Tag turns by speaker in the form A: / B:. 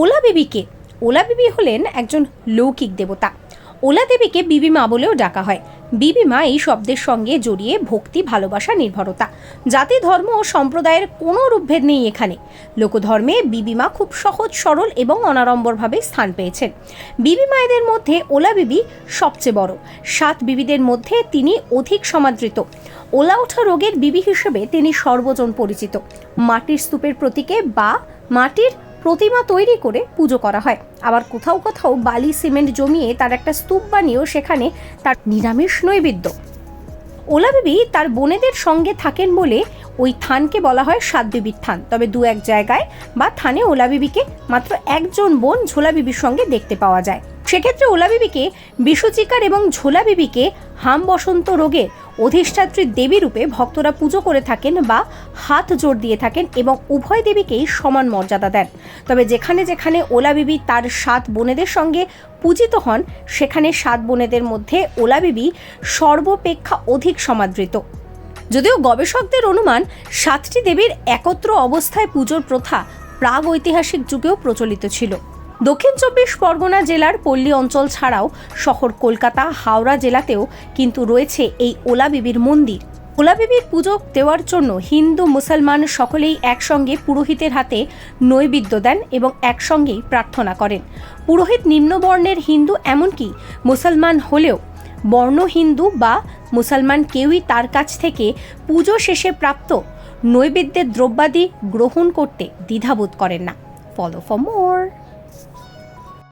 A: OLA বিবিকে। OLA বিবি হলেন একজন লৌকিক দেবতা। ওলা দেবীকে বিবি মা বলেও ডাকা হয়। বিবি মা এই শব্দের সঙ্গে জড়িয়ে ভক্তি, ভালোবাসা, নির্ভরতা। জাতি, ধর্ম ও সম্প্রদায়ের কোনো রূপভেদ নেই এখানে। লোকধর্মে বিবি মা খুব সহজ, সরল এবং অনাড়ম্বরভাবে স্থান পেয়েছেন। বিবি মায়েদের মধ্যে ওলা বিবি সবচেয়ে বড়। সাত বিবিদের মধ্যে তিনি অধিক সমাদৃত। ওলা ওঠা রোগের বিবি হিসেবে তিনি সর্বজন পরিচিত। মাটির স্তূপের প্রতীকে বা মাটির প্রতিমা তৈরি করে পুজো করা হয়। আবার কোথাও কোথাও বালি সিমেন্ট জমিয়ে তার একটা স্তূপ বানিয়েও সেখানে তার নিরামিষ নৈবেদ্য। ওলা বিবি তার বোনেদের সঙ্গে থাকেন বলে ওই থানকে বলা হয় সাত বিবির থান। তবে দু এক জায়গায় বা থানে ওলা বিবিকে মাত্র একজন বোন ঝোলা বিবির সঙ্গে দেখতে পাওয়া যায়। সেক্ষেত্রে ওলা বিবিকে বিশ্বচিকার এবং ঝোলা বিবিকে হাম বসন্ত রোগের অধিষ্ঠাত্রী দেবী রূপে ভক্তরা পুজো করে থাকেন বা হাত জোর দিয়ে থাকেন এবং উভয় দেবীকেই সমান মর্যাদা দেন। তবে যেখানে যেখানে ওলা বিবি তার সাত বোনেদের সঙ্গে পূজিত হন, সেখানে সাত বোনেদের মধ্যে ওলা বিবি সর্বপেক্ষা অধিক সমাদৃত। যদিও গবেষকদের অনুমান, সাতটি দেবীর একত্র অবস্থায় পুজোর প্রথা প্রাগ ঐতিহাসিক যুগেও প্রচলিত ছিল। দক্ষিণ চব্বিশ পরগনা জেলার পল্লী অঞ্চল ছাড়াও শহর কলকাতা, হাওড়া জেলাতেও কিন্তু রয়েছে এই ওলা বিবির মন্দির। ওলা বিবির পুজো দেওয়ার জন্য হিন্দু, মুসলমান সকলেই একসঙ্গে পুরোহিতের হাতে নৈবেদ্য দেন এবং একসঙ্গেই প্রার্থনা করেন। পুরোহিত নিম্নবর্ণের হিন্দু এমনকি মুসলমান হলেও বর্ণ হিন্দু বা মুসলমান কেউই তার কাছ থেকে পুজো শেষে প্রাপ্ত নৈবেদ্যের দ্রব্যাদি গ্রহণ করতে দ্বিধাবোধ করেন না। Follow for more